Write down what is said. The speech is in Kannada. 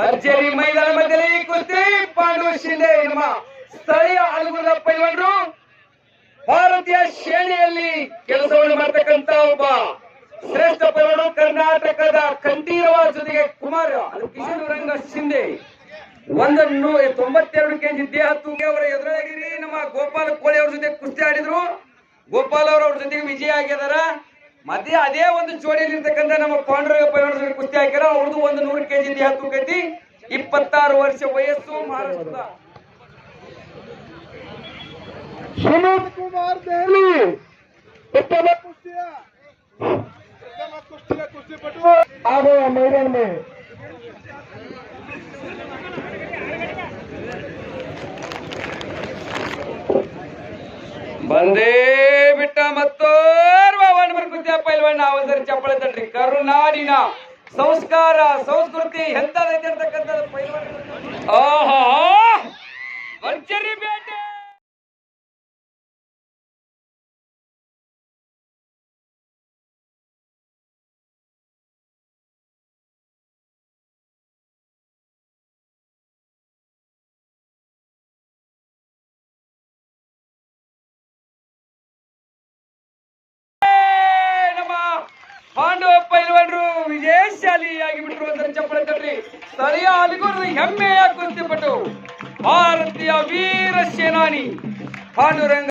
ಭರ್ಜರಿ ಮೈದಾನ ಮಧ್ಯದಲ್ಲಿ ಕುಸ್ತಿ ಪಾಂಡು ಶಿಂದೆ ನಮ್ಮ ಸ್ಥಳೀಯ ಅನುಗುಣ ಪೈವಂಡ್ರು ಭಾರತೀಯ ಶ್ರೇಣಿಯಲ್ಲಿ ಕೆಲಸವನ್ನು ಮಾಡ್ತಕ್ಕಂತ ಒಬ್ಬ ಶ್ರೇಷ್ಠ ಪೈವಂಡ್ರು ಕರ್ನಾಟಕದ ಕಂಠೀರವ ಜೊತೆಗೆ ಕುಮಾರ ಕಿಶನ್ ರಂಗ ಶಿಂದೆ ಒಂದನ್ನು ತೊಂಬತ್ತೆರಡು ಕೆಜಿ ದೇಹ ತೂಕ ಅವರ ಎದುರಾಗಿರಿ, ನಮ್ಮ ಗೋಪಾಲ ಕೋಳಿ ಅವ್ರ ಜೊತೆ ಕುಸ್ತಿ ಆಡಿದ್ರು. ಗೋಪಾಲ್ ಅವರು ಅವ್ರ ಜೊತೆಗೆ ವಿಜಯ ಆಗಿದಾರ. ಮತ್ತೆ ಅದೇ ಒಂದು ಜೋಡಿಯಲ್ಲಿ ಇರ್ತಕ್ಕಂಥ ನಮ್ಮ ಪಾಂಡುರಂಗ ಪೈಲವಾನ ಪೂರ್ತಿ ಹಾಕ್ಯಾರ ಅವ್ರದ್ದು ಒಂದು ನೂರು ಕೆಜಿ ದೇಹ ತೂಕೈತಿ ಇಪ್ಪತ್ತಾರು ವರ್ಷ ವಯಸ್ಸು ಮಹಾರಾಷ್ಟ್ರದ ಸುಮೋದ್ ಕುಮಾರ್ ದೆಹಲಿ ಉತ್ತಮ ಕುಸ್ತಿಯ ಉತ್ತಮ ಕುಸ್ತಿಯ ಕುಸ್ತಿಪಟು ಆಗ ಮೈದಾನ ಮೇ ಬಂದೇ ಬಿಟ್ಟ ಮತ್ತೋರ್ವ ಒಣ ಬರ್ಕುತ್ಯ ಪೈಲ್ವಣ್ಣ ಅವಸರ ಚಪ್ಪಳ ತಡ್ರಿ ಕರುನಾಡಿನ ಸಂಸ್ಕಾರ ಸಂಸ್ಕೃತಿ ಎಂತದೈತೆ ಅಂತಕ್ಕಂಥದ್ದು ವಿಜಯಶಾಲಿಯಾಗಿ ಬಿಟ್ಟರು ಅಂತ ಚಪ್ಪಳೆ ತಟ್ರಿ ಸ್ಥಳೀಯ ಅಲಿಗುರದ ಹೆಮ್ಮೆಯ ಕುಸ್ತಿಪಟ್ಟು ಭಾರತೀಯ ವೀರ ಸೇನಾನಿ. ಪಾಂಡುರಂಗ